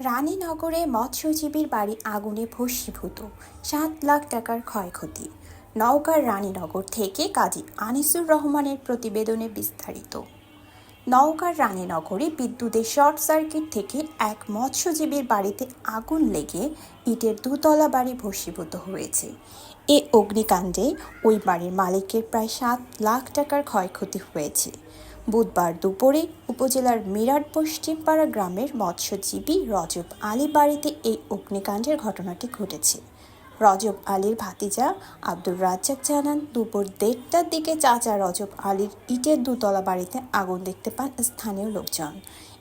রানীনগরে মৎস্যজীবীর বাড়ি আগুনে ভস্মীভূত। সাত লাখ টাকার ক্ষয়ক্ষতি। নওগাঁর রানীনগর থেকে কাজী আনিসুর রহমানের প্রতিবেদনে বিস্তারিত। নওগাঁর রানীনগরে বিদ্যুতের শর্ট সার্কিট থেকে এক মৎস্যজীবীর বাড়িতে আগুন লেগে ইটের দুতলা বাড়ি ভস্মীভূত হয়েছে। এ অগ্নিকাণ্ডে ওই বাড়ির মালিকের প্রায় সাত লাখ টাকার ক্ষয়ক্ষতি হয়েছে। বুধবার দুপুরে উপজেলার মিরাট পশ্চিমপাড়া গ্রামের মৎস্যজীবী রজব আলী বাড়িতে এই অগ্নিকাণ্ডের ঘটনাটি ঘটেছে। রজব আলীর ভাতিজা আব্দুর রাজ্জাক জানান, দুপুর দেড়টার দিকে চাচা রজব আলীর ইটের দুতলা বাড়িতে আগুন দেখতে পান স্থানীয় লোকজন।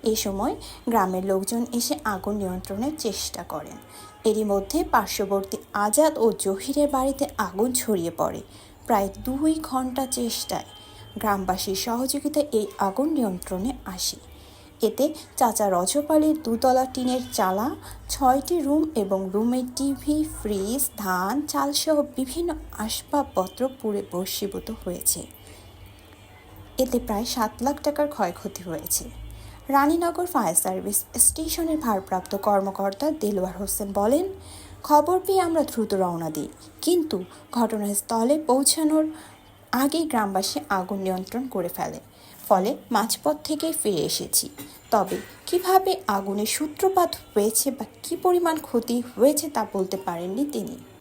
এ সময় গ্রামের লোকজন এসে আগুন নিয়ন্ত্রণের চেষ্টা করেন। এরই মধ্যে পার্শ্ববর্তী আজাদ ও জহিরের বাড়িতে আগুন ছড়িয়ে পড়ে। প্রায় দুই ঘণ্টা চেষ্টায় গ্রামবাসীর সহযোগিতায় এই আগুন নিয়ন্ত্রণে আসে। এতে চাচা রজপালির দুতলা টিনের চালা, ছয়টি রুম এবং রুমের টিভি, ফ্রিজ, ধান, চালসহ বিভিন্ন আসবাবপত্র পুড়ে বর্ষীভূত হয়েছে। এতে প্রায় সাত লাখ টাকার ক্ষয়ক্ষতি হয়েছে। রানীনগর ফায়ার সার্ভিস স্টেশনের ভারপ্রাপ্ত কর্মকর্তা দেলোয়ার হোসেন বলেন, খবর পেয়ে আমরা দ্রুত রওনা দিই, কিন্তু ঘটনাস্থলে পৌঁছানোর আগেই গ্রামবাসী আগুন নিয়ন্ত্রণ করে ফেলে। ফলে মাঝপথ থেকে ফিরে এসেছি। তবে কীভাবে আগুনের সূত্রপাত হয়েছে বা কী পরিমাণ ক্ষতি হয়েছে তা বলতে পারেননি তিনি।